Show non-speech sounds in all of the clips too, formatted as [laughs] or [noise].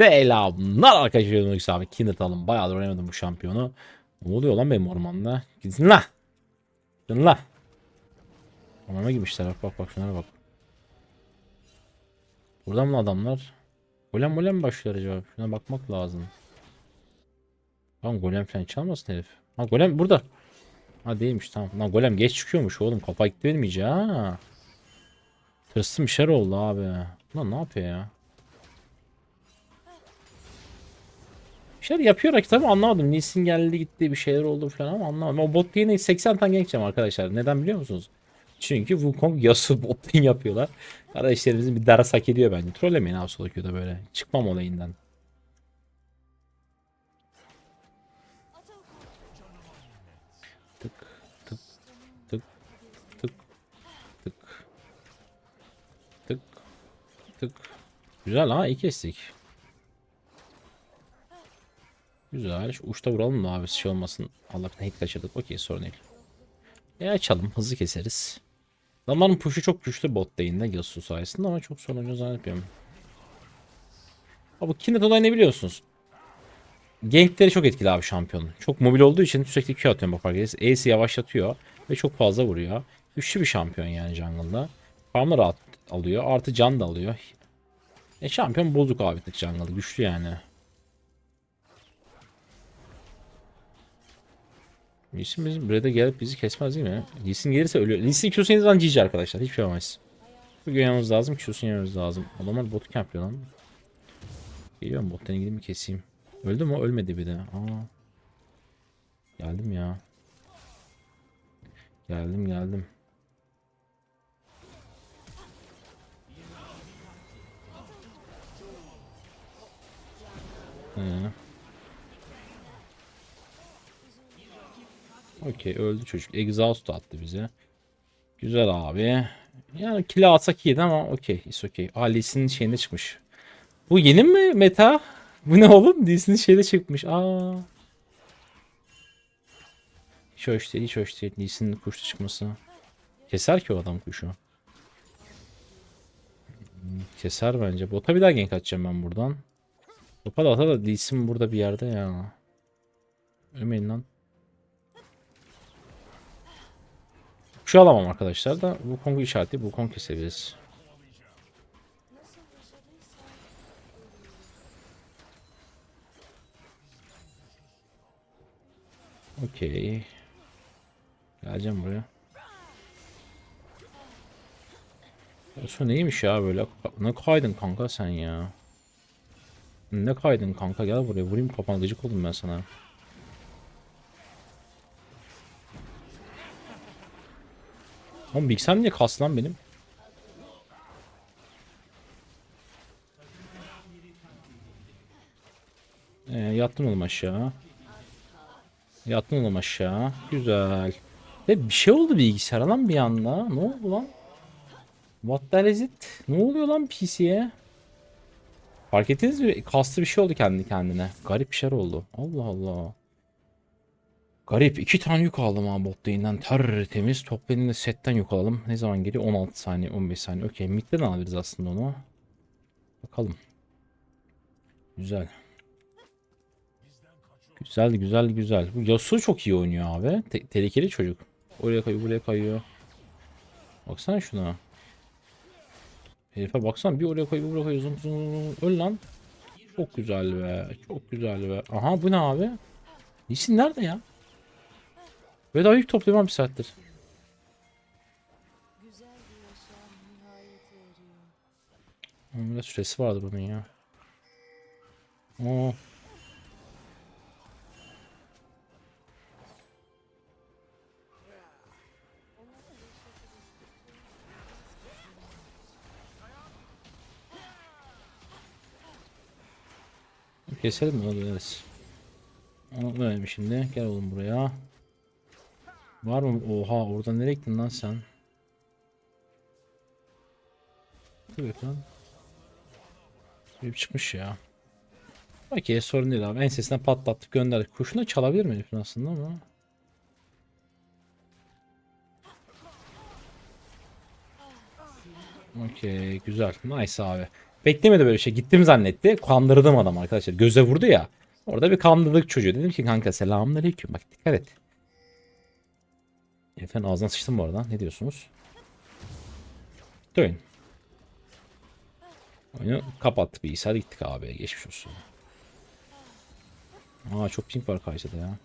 Selamlar arkadaşlar. Yunus abi. Kinnet alın. Bayağıdır oynamadım bu şampiyonu. Ne oluyor lan benim ormanda? Gitsin la. Gidin la. Ormana girmişler. Bak bak bak şunlara bak. Buradan mı adamlar? Golem golem mi başlıyor acaba? Şuna bakmak lazım. Lan golem falan çalmasın herif. Ha golem burada. Ha değilmiş tamam. Lan golem geç çıkıyormuş oğlum. Kafa gitti benim iyice ha. Tırstım bir şeyler oldu abi. Lan ne yapıyor ya? Şeyler yapıyor rakip tabi anlamadım. Nisin geldi gitti bir şeyler oldu falan ama anlamadım. O bot lane'e 80 tane geçeceğim arkadaşlar. Neden biliyor musunuz? Çünkü Wukong Yasuo [laughs] bot yapıyorlar. Kardeşlerimizin bir ders hak ediyor bence. Trollemeyin abi Solokyu'da böyle. Çıkmam olayından. Tık tık tık tık tık. Güzel ha iyi kestik. Güzel. Şu uçta vuralım da abi şey olmasın. Allah'tan hit kaçırdık. Okey sorun değil. E açalım. Hızlı keseriz. Zamanın push'u çok güçlü bot lane'de Yasuo sayesinde ama çok sorun zannetmiyorum. Abi bu Kinect olayı ne biliyorsunuz? Gankleri çok etkili abi şampiyonun. Çok mobil olduğu için sürekli Q atıyorum bak fark. Ace'i yavaşlatıyor ve çok fazla vuruyor. Güçlü bir şampiyon yani jungle'da. Farm'ı rahat alıyor. Artı can da alıyor. E şampiyon bozuk abi tık jungle'da. Güçlü yani. Lee Sin bizim Brad'e gelip bizi kesmez değil mi? Lee Sin gelirse ölüyor. Lee Sin Q'su zaman GG arkadaşlar. Hiçbir şey olmaz. Bugün yememiz lazım. Q'sunu yememiz lazım. Adamlar botu kampiyon lan. Geliyorum bottan gidip mi keseyim? Öldü mü? Ölmedi bir de. Aa. Geldim ya. Geldim geldim. Ee. Okey öldü çocuk. Exhaust attı bize. Güzel abi. Yani kilo atsak iyiydi ama okey. Is okey. Alice'in şeyinde çıkmış. Bu yeni mi meta? Bu ne oğlum? Disney şeyde çıkmış. Aa. Hiç hoş değil, hiç hoş değil. Disney'in kuşlu çıkması. Keser ki o adam kuşu. Keser bence. Bota bir daha gank atacağım ben buradan. Topa da ata da Disney burada bir yerde ya. Ölmeyin lan. Şu alamam arkadaşlar da bu Kong'u işareti bu Kong kesebiliriz. Okey. Geleceğim buraya. Şu neymiş ya böyle? Ne kaydın kanka sen ya? Ne kaydın kanka gel buraya vurayım kafana gıcık oldum ben sana. Oğlum bilgisayar niye kastı lan benim? Ee, yattın oğlum aşağı. Yattın oğlum aşağı. Güzel. Ve bir şey oldu bilgisayara lan bir anda. Ne oldu lan? What the is it? Ne oluyor lan PC'ye? Fark ettiniz mi? Kastı bir şey oldu kendi kendine. Garip bir şey oldu. Allah Allah. Garip. iki tane yük aldım ha bot lane'den. Tertemiz. Lane'de setten yük alalım. Ne zaman geliyor? 16 saniye, 15 saniye. Okey. Mid'den alabiliriz aslında onu. Bakalım. Güzel. Güzel, güzel, güzel. Bu Yasuo çok iyi oynuyor abi. Te- tehlikeli çocuk. Oraya kayıyor, buraya kayıyor. Baksana şuna. Herife baksana bir oraya koyuyor, bir buraya koyuyor. Zum zum zum. Öl lan. Çok güzel be. Çok güzel be. Aha bu ne abi? Lisin nerede ya? Ve daha yük topluyorum bir saattir. Biraz süresi vardı bunun ya. Oo. Keselim mi? Hadi döneriz. Onu dönelim şimdi. Gel oğlum buraya. Var mı? Oha oradan nereye gittin lan sen? Dur bakalım. Bir çıkmış ya. Okey sorun değil abi. Ensesinden patlattık gönderdik. Kuşunu çalabilir mi herifin aslında ama. Okey güzel. Nice abi. Beklemedi böyle bir şey. Gittim zannetti. Kandırdım adam arkadaşlar. Göze vurdu ya. Orada bir kandırdık çocuğu. Dedim ki kanka selamünaleyküm. Bak dikkat et. Efendim ağzına sıçtım bu arada. Ne diyorsunuz? Oyun. Oyunu kapattık bilgisayar gittik abi. Geçmiş olsun. Aa çok ping var karşıda ya.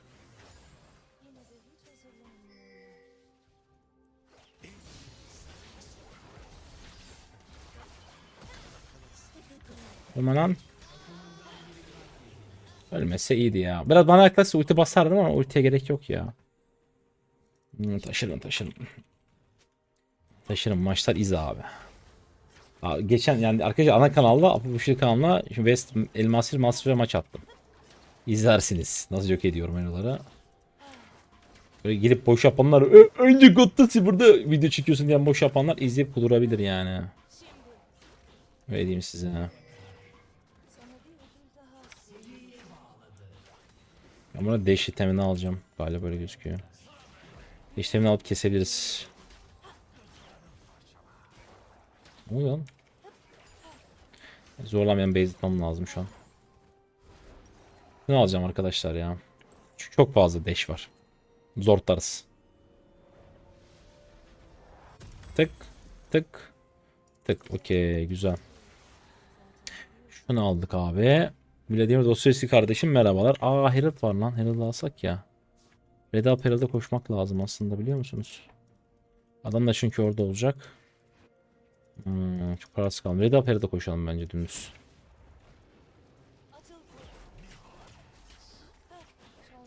Ölme lan. Ölmese iyiydi ya. Biraz bana yaklaşsa ulti basardım ama ultiye gerek yok ya. Hmm, taşırım taşırım. Taşırım maçlar iz abi. Geçen yani arkadaşlar ana kanalda Apubuşlu kanalına şimdi West Elmasir Master'a maç attım. İzlersiniz. Nasıl yok ediyorum oraları. Böyle girip boş yapanlar "Ö- önce Gottasi burada video çekiyorsun diyen boş yapanlar izleyip kudurabilir yani. Öyle diyeyim size. Ben buna dash itemini alacağım. Galiba böyle gözüküyor. İtemini alıp kesebiliriz. Ne? Zorlamayan base lazım şu an. Ne alacağım arkadaşlar ya? Çünkü çok fazla dash var. Zortlarız. Tık tık tık. Okey güzel. Şunu aldık abi. Vladimir Dostoyevski kardeşim merhabalar. Aa Herald var lan. Herald'ı alsak ya. Red Up Herald'a koşmak lazım aslında biliyor musunuz? Adam da çünkü orada olacak. Hmm, çok parası kalmadı. Red Up Herald'a koşalım bence dümdüz.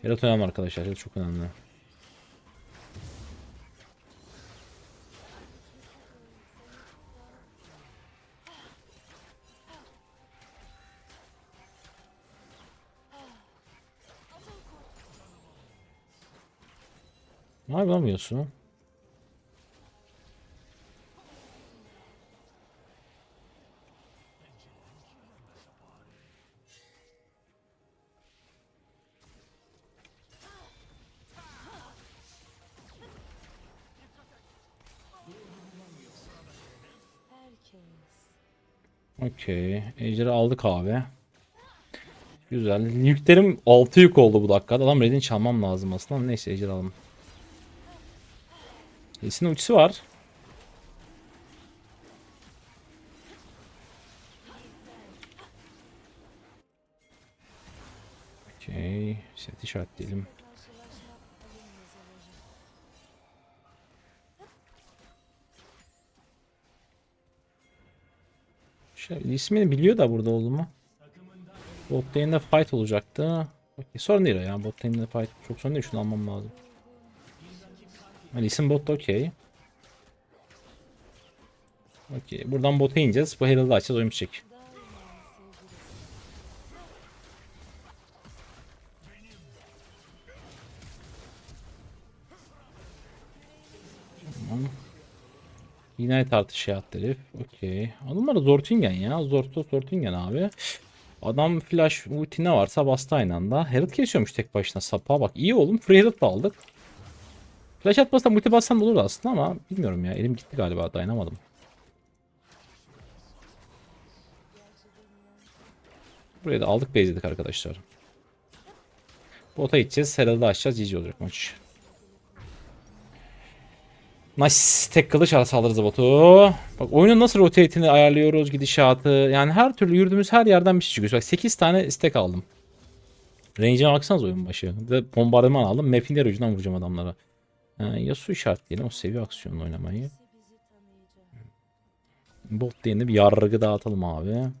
Herald önemli arkadaşlar. Çok önemli. Ne yapamıyorsun? Okey. Ejder'i aldık abi. Güzel. Yüklerim 6 yük oldu bu dakikada. Adam redini çalmam lazım aslında. Neyse Ejder alalım. Lee'sin ultisi var. Okey. Set işaretleyelim. Şey, ismini biliyor da burada olduğumu. Bot lane'de fight olacaktı. Okey, sorun değil o ya. Bot fight çok sorun değil. Şunu almam lazım. Hani isim bot da okey. Okey. Buradan bota ineceğiz. Bu Herald'ı açacağız. Oyun bitecek. Tamam. Yine tartışı attı herif. Okey. Adamlar da Zortingen ya. Zorto Zortingen abi. Adam flash ulti ne varsa bastı aynı anda. Herald kesiyormuş tek başına sapa bak. iyi oğlum. Free Herald aldık. Flash atmasam ulti bassam da olurdu aslında ama bilmiyorum ya. Elim gitti galiba dayanamadım. Buraya da aldık bezledik arkadaşlar. Bota gideceğiz. Herald'ı açacağız. GG olacak maç. Nice. Tek kılıç alırız botu. Bak oyunun nasıl rotate'ini ayarlıyoruz gidişatı. Yani her türlü yürüdüğümüz her yerden bir şey çıkıyor. Bak 8 tane stack aldım. Range'e baksanız oyun başı. Bir de bombardıman aldım. Map'in diğer ucundan vuracağım adamlara. Ee, Yasuo işaretleyelim. O seviye aksiyonla oynamayı. Bot lane'de bir yargı dağıtalım abi.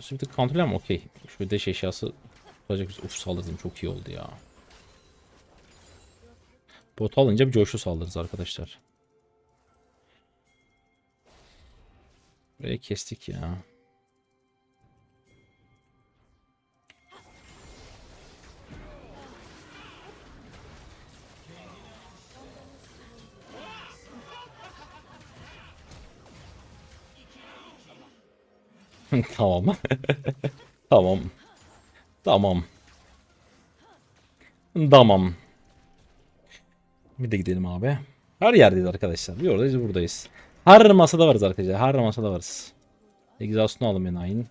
Şu bir tık kontrol ama okey. Şu deş eşyası olacak biz uf saldırdım çok iyi oldu ya. Bot alınca bir coşu saldırırız arkadaşlar. Burayı kestik ya. [laughs] tamam. tamam. Tamam. Tamam. Bir de gidelim abi. Her yerdeyiz arkadaşlar. Bir oradayız buradayız. Her masada varız arkadaşlar. Her masada varız. Exhaust'unu alın beni aynı.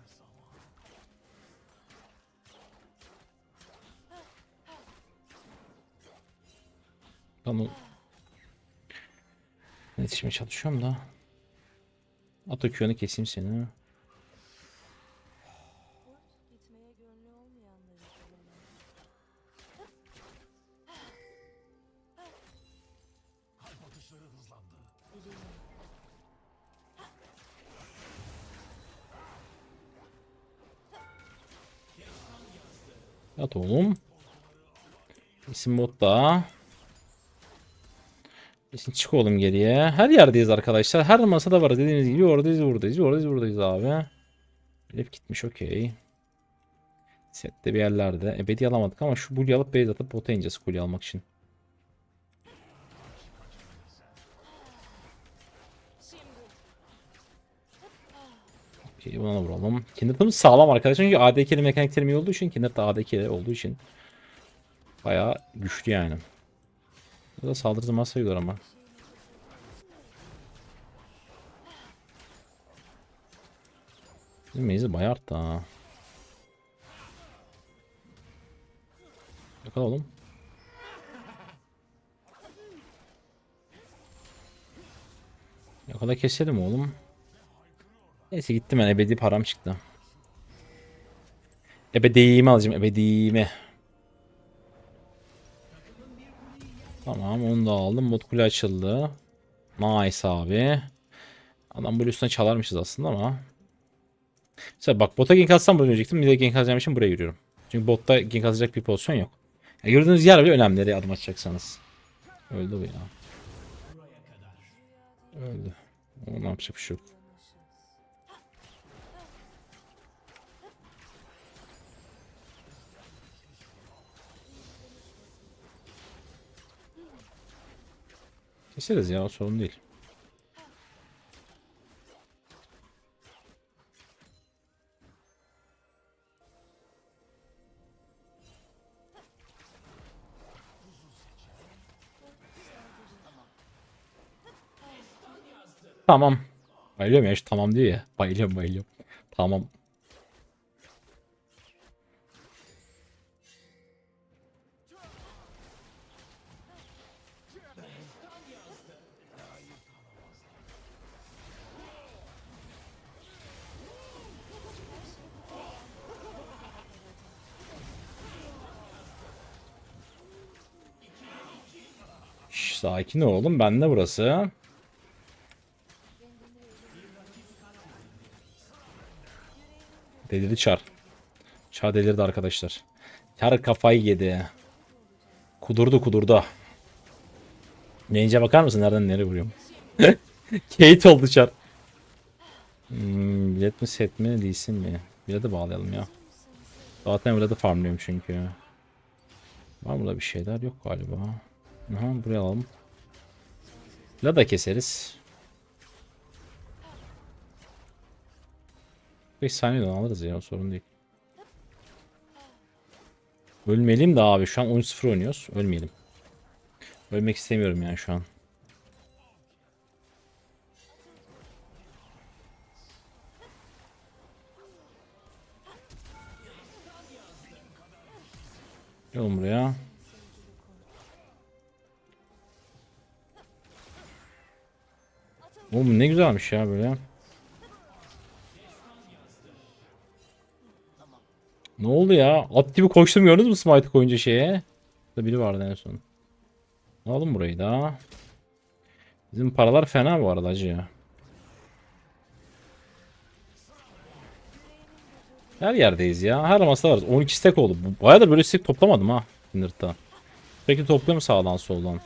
Tamam. Yetişmeye çalışıyorum da. At keseyim seni. At oğlum. İsim botta. İsim çık oğlum geriye. Her yerdeyiz arkadaşlar. Her masada var dediğimiz gibi. Oradayız buradayız. Oradayız buradayız abi. Hep gitmiş okey. Sette bir yerlerde. Ebedi alamadık ama şu bulyu alıp base atıp bota ineceğiz kulye almak için. Okey buna da vuralım. Kindred'ımız sağlam arkadaşlar çünkü ADK'li mekaniklerim iyi olduğu için Kindred de ADK'li olduğu için bayağı güçlü yani. Burada saldırı zamanı sayıyorlar ama. Bizim meyzi bayağı arttı ha. Yakala oğlum. Yakala keselim oğlum. Neyse gittim ben ebedi param çıktı. Ebediğimi alacağım ebediğimi. Tamam onu da aldım. Bot kule açıldı. Nice abi. Adam üstüne çalarmışız aslında ama. Mesela bak bota gank atsam buraya yürüyecektim. Bir de gank atacağım için buraya yürüyorum. Çünkü botta gank atacak bir pozisyon yok. Ya gördüğünüz yer bile önemli nereye adım atacaksanız. Öldü bu ya. Öldü. O ne yapacak bir şey yok. Keseriz ya o sorun değil. Tamam. Bayılıyorum ya şu tamam diyor ya. Bayılıyorum bayılıyorum. Tamam. Sakin oğlum. Bende burası. Delirdi Çar. Çar delirdi arkadaşlar. Çar kafayı yedi. Kudurdu kudurdu. Neyince bakar mısın? Nereden nereye vuruyorum? [laughs] Kate oldu Çar. Hmm, bilet mi set mi değilsin mi? Bilete bağlayalım ya. Zaten bilete farmlıyorum çünkü. Var mı burada bir şeyler? Yok galiba. Aha buraya alalım. La da keseriz. 5 saniyeden alırız ya sorun değil. Ölmeyelim de abi şu an 13-0 oynuyoruz. Ölmeyelim. Ölmek istemiyorum yani şu an. Gel buraya. Oğlum ne güzelmiş ya böyle. Ne oldu ya? At gibi koştum gördünüz mü smite koyunca şeye? Burada biri vardı en son. Alalım burayı da. Bizim paralar fena bu arada acı ya. Her yerdeyiz ya. Her masada varız. 12 stack oldu. Bayağıdır böyle stack toplamadım ha. Kindred'da. Peki topluyorum sağdan soldan.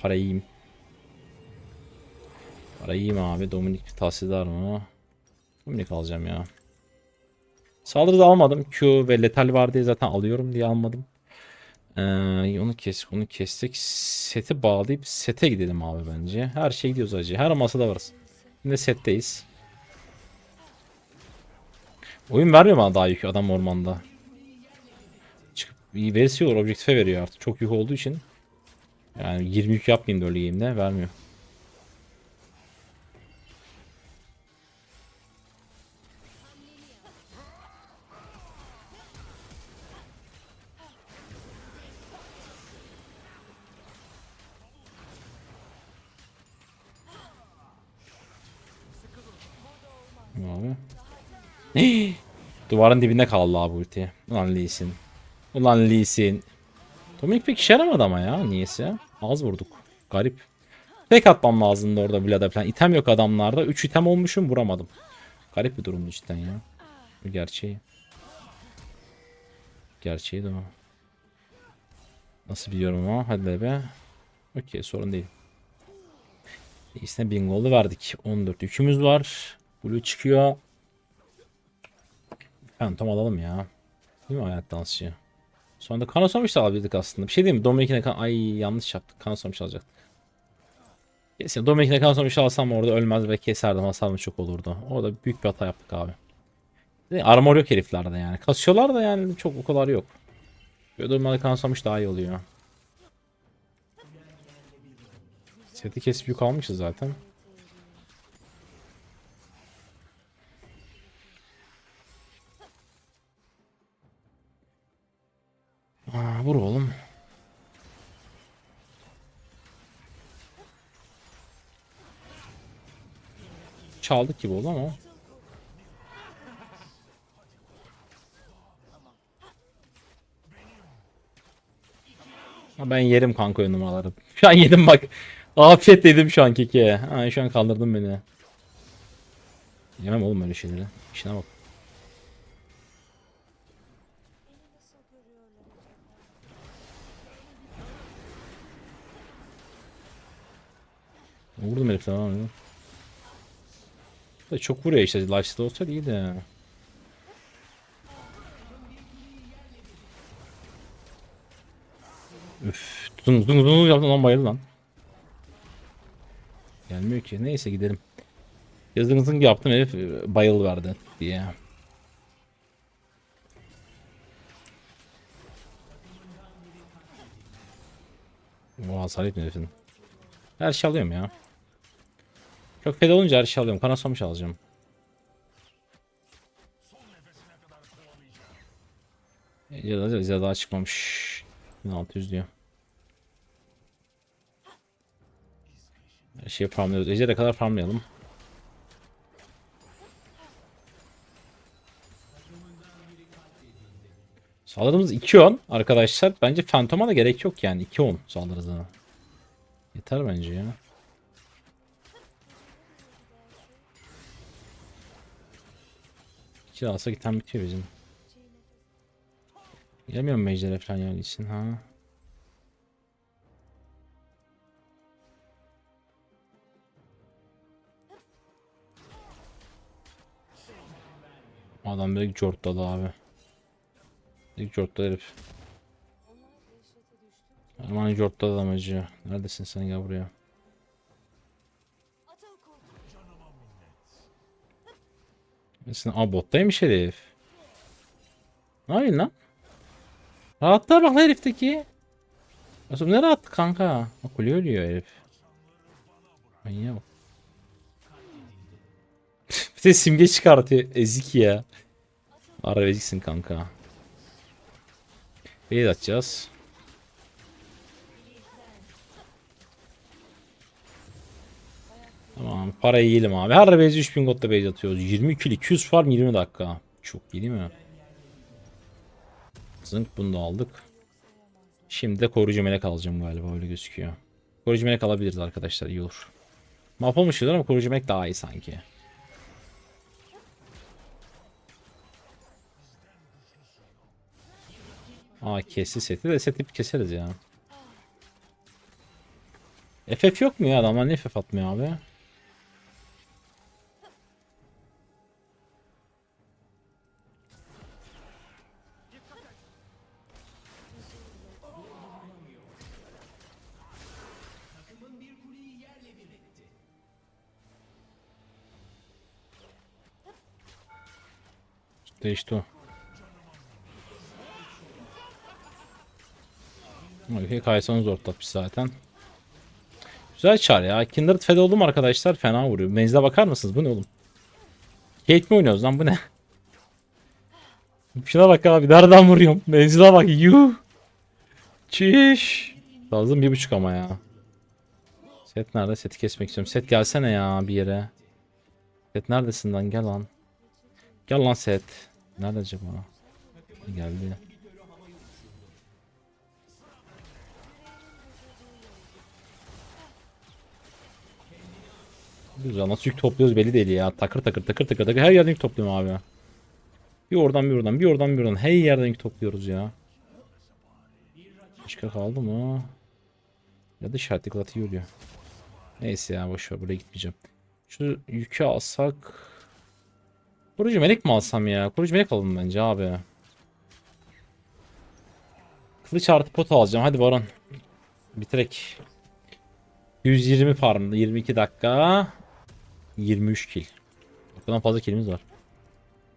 Ben para yiyeyim. Para yiyeyim abi. Dominik tahsildar mı? Dominik alacağım ya. Saldırıda almadım. Q ve letal var diye zaten alıyorum diye almadım. Ee, onu kes, onu kestik. Seti bağlayıp sete gidelim abi bence. Her şey gidiyoruz acı. Her masada varız. Yine setteyiz. Oyun vermiyor bana daha yük adam ormanda. Çıkıp iyi objektife veriyor artık. Çok yük olduğu için. Yani 20 yük yapmayayım da öyle game'de vermiyor. [gasps] Duvarın dibinde kaldı abi ulti. Ulan Lee. Ulan Lee. Dominic pek işe yaramadı ama ya niyeyse. Az vurduk. Garip. Tek atmam lazımdı orada Vlad'a falan. İtem yok adamlarda. 3 item olmuşum vuramadım. Garip bir durum cidden ya. Bu gerçeği. Gerçeği de o. Nasıl biliyorum ama hadi be. Okey sorun değil. İyisine 1000 golü verdik. 14 yükümüz var. Blue çıkıyor. Phantom alalım ya. Değil mi hayat dansçı? Sonra da Kanosamış da alabilirdik aslında. Bir şey değil mi? Dominik'ine kan... Ay yanlış yaptık. Kanosamış alacaktık. Kesin Dominik'ine Kanosamış alsam orada ölmez ve keserdim. Hasarım çok olurdu. Orada büyük bir hata yaptık abi. Armor yok heriflerde yani. Kasıyorlar da yani çok o kadar yok. Durumlarda Kanosamış daha iyi oluyor. Seti kesip yük almışız zaten. Aa, vur oğlum. Çaldık gibi oldu ama. Ben yerim kanka ön numaraları. Şu an yedim bak. Afiyet dedim şu an keke. Ha, şu an kaldırdın beni. Yemem oğlum öyle şeyleri. İşine bak. Vurdum herif tamam ya. Çok vuruyor işte. Lifesteal olsaydı iyiydi ya. Üf. Zung zung zung yaptım lan bayıldı lan. Gelmiyor ki. Neyse gidelim. Yazın yaptım herif e, bayıl verdi diye. O hasar etmiyor herifin. Her şey alıyorum ya. Çok feda olunca her şey alıyorum. Kanasamış alacağım. Ya da daha çıkmamış. 1600 diyor. Her şeyi farmlıyoruz. Ejder'e kadar farmlayalım. Saldırımız 2-10 arkadaşlar. Bence Phantom'a da gerek yok yani. 2-10 saldırı. Yeter bence ya. İki alsa giten bitiyor bizim. Gelmiyor mu Mecder'e falan yani için ha? Adam direkt cortladı abi. Direkt cortladı herif. Aman cortladı adam acıyor. Neredesin sen gel buraya. Nesin? Aa bottaymış herif. Ne yapıyorsun lan? Rahatlar bak herifteki. Nasıl ne rahat kanka? Bak kuleye ölüyor herif. Manyak. bak. [laughs] bir de simge çıkartıyor. Ezik ya. Ara eziksin kanka. Beyaz atacağız. Tamam parayı yiyelim abi. Her base 3000 gotta base atıyoruz. 20 kill 200 farm 20 dakika. Çok iyi değil mi? Zınk bunu da aldık. Şimdi de koruyucu melek alacağım galiba öyle gözüküyor. Koruyucu melek alabiliriz arkadaşlar iyi olur. Mahvolmuş ama koruyucu melek daha iyi sanki. Aa kesti seti de seti bir keseriz ya. FF yok mu ya adamlar ne FF atmıyor abi? Değişti o. Okay, Kaysan'ı zor tatmış zaten. Güzel çar ya. Kindred fed oldum arkadaşlar. Fena vuruyor. Menzile bakar mısınız? Bu ne oğlum? Kate mi oynuyoruz lan? Bu ne? Şuna bak abi. Nereden vuruyorum? Menzile bak. Yuh. Çiş. Lazım bir buçuk ama ya. Set nerede? Seti kesmek istiyorum. Set gelsene ya bir yere. Set neredesin lan? Gel lan. Gel lan set. Nerede acaba? Geldi. Güzel nasıl yük topluyoruz belli değil ya. Takır takır takır takır takır her yerden yük topluyorum abi. Bir oradan bir oradan bir oradan bir oradan her yerden yük topluyoruz ya. Başka kaldı mı? Ya da işaretli klatı yürüyor. Neyse ya boşver buraya gitmeyeceğim. Şu yükü alsak. Kurucu melek mi alsam ya? Kurucu melek alalım bence abi. Kılıç artı pot alacağım. Hadi Baron. Bitirek. 120 farmda 22 dakika. 23 kill. O kadar fazla killimiz var.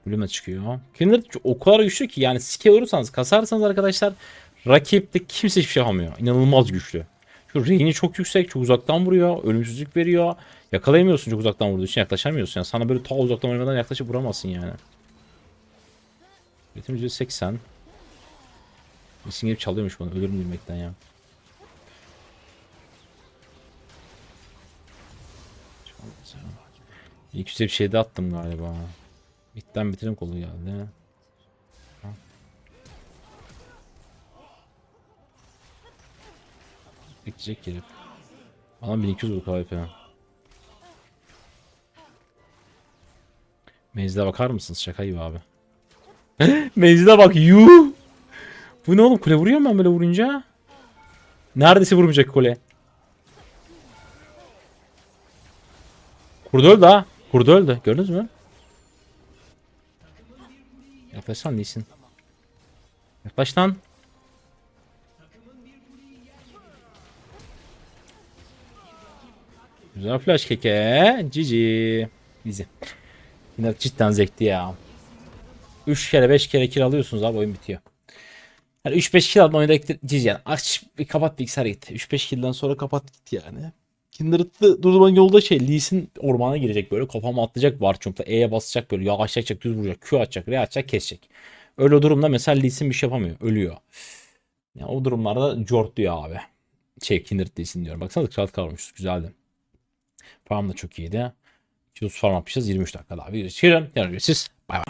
Bölümle çıkıyor. Kindred o kadar güçlü ki yani skill olursanız kasarsanız arkadaşlar rakipte kimse hiçbir şey yapamıyor. İnanılmaz güçlü. Şu range'i çok yüksek. Çok uzaktan vuruyor. Ölümsüzlük veriyor. Yakalayamıyorsun çok uzaktan vurduğu için yaklaşamıyorsun. Yani sana böyle ta uzaktan oynadan yaklaşıp vuramazsın yani. Üretim %80. Misin gibi çalıyormuş bunu. Ölürüm bilmekten ya. İlk üstüne bir şey de attım galiba. Bitten bitirim kolu geldi. Bekleyecek herif. Adam 1200 vurdu KVP. Menzile bakar mısınız? Şaka gibi abi. [laughs] Menzile bak yuh. Bu ne oğlum kule vuruyor mu ben böyle vurunca? Neredeyse vurmayacak kule. Kurdu öldü ha. Kurdu öldü. Gördünüz mü? Yaklaş lan değilsin. Yaklaş lan. Güzel flash keke. Cici. Bizi. Yine cidden zevkli ya. 3 kere 5 kere kill alıyorsunuz abi oyun bitiyor. Yani 3-5 kill aldın oyunda cici yani. Aç bir kapat bilgisayar git. 3-5 kill'den sonra kapat git yani. Kindred'lı durduman yolda şey Lee Sin ormana girecek böyle kafama atlayacak Warchump'la E'ye basacak böyle yavaşlayacak düz vuracak Q atacak R atacak kesecek. Öyle durumda mesela Lee Sin bir şey yapamıyor ölüyor. Yani o durumlarda jortluyor abi. Şey Kindred Lee Sin diyorum. Baksana kral kavramışız güzeldi. Farm da çok iyiydi. 230 farm yapmışız 23 dakikada abi. Çıkıyorum. Yarın görüşürüz. Bay bay.